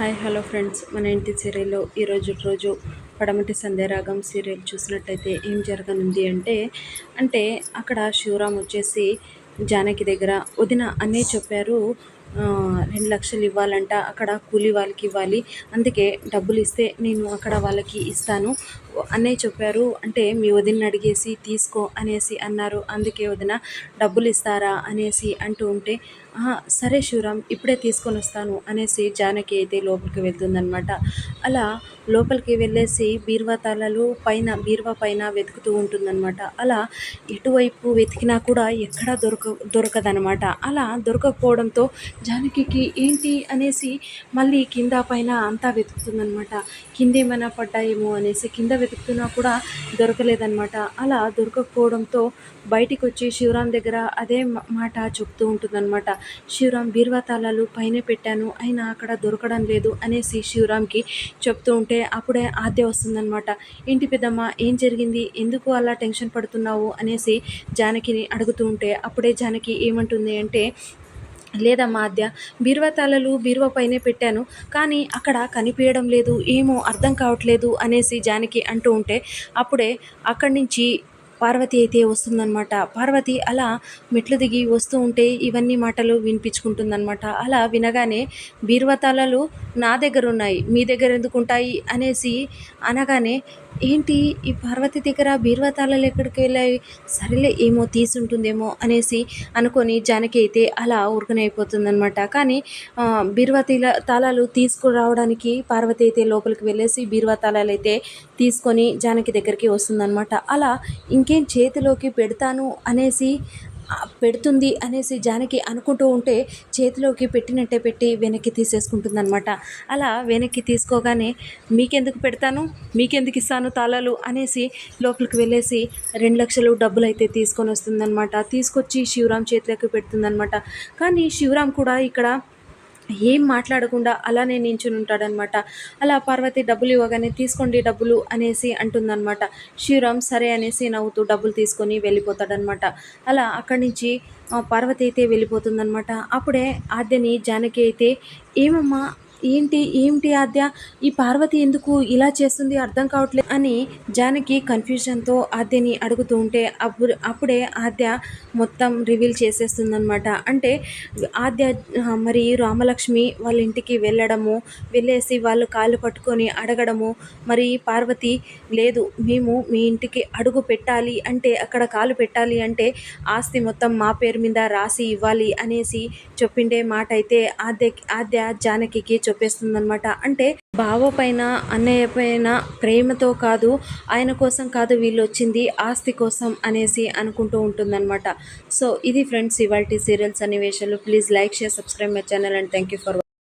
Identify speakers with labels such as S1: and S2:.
S1: Hi hello friends. మన ఇంటి సీరియల్లో ఈరోజు రోజు పడమటి సంధ్యారాగం సీరియల్ చూసినట్టయితే ఏం జరగనుంది అంటే అంటే అక్కడ శివరామ్ వచ్చేసి జానకి దగ్గర వదిన అన్నీ చెప్పారు రెండు లక్షలు ఇవ్వాలంట అక్కడ కూలి వాళ్ళకి ఇవ్వాలి అందుకే డబ్బులు ఇస్తే నేను అక్కడ వాళ్ళకి ఇస్తాను. అన్నయ్య చెప్పారు అంటే మీ వదిన అడిగేసి తీసుకో అనేసి అన్నారు. అందుకే వదిన డబ్బులు ఇస్తారా? అనేసి అంటూ ఉంటే సరే శివరామ్ ఇప్పుడే తీసుకొని వస్తాను అనేసి జానకి అయితే లోపలికి వెళ్తుందనమాట అలా లోపలికి వెళ్ళేసి బీరువా తాళాలు పైన బీరువా పైన వెతుకుతూ ఉంటుందన్నమాట. అలా ఎటువైపు వెతికినా కూడా ఎక్కడా దొరక దొరకదనమాట అలా దొరకకపోవడంతో జానకికి ఏంటి అనేసి మళ్ళీ కింద పైన అంతా వెతుకుతుందనమాట కింద ఏమైనా పడ్డాయేమో అనేసి కింద వెతుకుతున్నా కూడా దొరకలేదనమాట అలా దొరకకపోవడంతో బయటికి వచ్చి శివరాం దగ్గర అదే మాట చెప్తూ ఉంటుందన్నమాట. శివరాం బీరువా తాళాలు పైన పెట్టాను. అయినా అక్కడ దొరకడం లేదు అనేసి శివరాంకి చెప్తూ ఉంటే అప్పుడే ఆద్య వస్తుందనమాట ఏంటి పెద్దమ్మ ఏం జరిగింది? ఎందుకు అలా టెన్షన్ పడుతున్నావు? అనేసి జానకిని అడుగుతూ ఉంటే అప్పుడే జానకి ఏమంటుంది అంటే లేదమ్మా ఆద్య బీరువా తాళాలు బీరువా పైనే పెట్టాను. కానీ అక్కడ కనిపించడం లేదు. ఏమో అర్థం కావట్లేదు అనేసి జానకి అంటూ ఉంటే అప్పుడే అక్కడి నుంచి పార్వతి అయితే వస్తుందన్నమాట. పార్వతి అలా మెట్లు దిగి వస్తూ ఉంటే ఇవన్నీ మాటలు వినిపించుకుంటుందన్నమాట. అలా వినగానే బీరువా నా దగ్గర ఉన్నాయి మీ దగ్గర ఎందుకు ఉంటాయి అనేసి అనగానే ఏంటి ఈ పార్వతి దగ్గర బీరువా తాళాలు ఎక్కడికి వెళ్ళాయి? సరేలే ఏమో తీసుంటుందేమో అనేసి అనుకొని జానకి అయితే అలా ఉరకనైపోతుందనమాట కానీ ఆ, బీరువా తీల తాళాలు తీసుకురావడానికి పార్వతి అయితే లోపలికి వెళ్ళేసి బీరువా తాళాలు అయితే తీసుకొని జానకి దగ్గరికి వస్తుందనమాట అలా ఇంకేం చేతిలోకి పెడతాను అనేసి పెడుతుంది అనేసి జానకి అనుకుంటూ ఉంటే చేతిలోకి పెట్టినట్టే పెట్టి వెనక్కి తీసేసుకుంటుందనమాట అలా వెనక్కి తీసుకోగానే మీకెందుకు పెడతాను? మీకెందుకు ఇస్తాను తాళాలు? అనేసి లోపలికి వెళ్ళేసి రెండు లక్షలు డబ్బులు అయితే తీసుకొని వస్తుందన్నమాట. తీసుకొచ్చి శివరాం చేతిలోకి పెడుతుందనమాట కానీ శివరాం కూడా ఇక్కడ ఏం మాట్లాడకుండా అలానే నించుని ఉంటాడనమాట అలా పార్వతి డబ్బులు ఇవ్వగానే తీసుకోండి డబ్బులు అనేసి అంటుందన్నమాట. శ్రీరామ్ సరే అనేసి నవ్వుతూ డబ్బులు తీసుకొని వెళ్ళిపోతాడనమాట అలా అక్కడి నుంచి పార్వతి అయితే వెళ్ళిపోతుందనమాట అప్పుడే ఆద్యని జానకి అయితే ఏమమ్మా ఏంటి ఏంటి ఆద్య? ఈ పార్వతి ఎందుకు ఇలా చేస్తుంది అర్థం కావట్లేదు అని జానకి కన్ఫ్యూజన్తో ఆద్యని అడుగుతూ ఉంటే అప్పుడు అప్పుడే ఆద్య మొత్తం రివీల్ చేసేస్తుందనమాట అంటే ఆద్య మరి రామలక్ష్మి వాళ్ళ ఇంటికి వెళ్ళడము వెళ్ళేసి వాళ్ళు కాళ్ళు పట్టుకొని అడగడము మరి పార్వతి లేదు మేము మీ ఇంటికి అడుగు పెట్టాలి అంటే అక్కడ కాలు పెట్టాలి అంటే ఆస్తి మొత్తం మా పేరు మీద రాసి ఇవ్వాలి అనేసి చెప్పిండే మాట అయితే ఆద్య ఆద్య జానకి చెప్పేస్తుందనమాట అంటే బావ పైన అన్నయ్య పైన ప్రేమతో కాదు ఆయన కోసం కాదు వీళ్ళు వచ్చింది ఆస్తి కోసం అనేసి అనుకుంటూ ఉంటుందన్నమాట. సో ఇది ఫ్రెండ్స్ ఇవాళ సీరియల్స్ సన్నివేశాలు. Please like share subscribe my channel and thank you for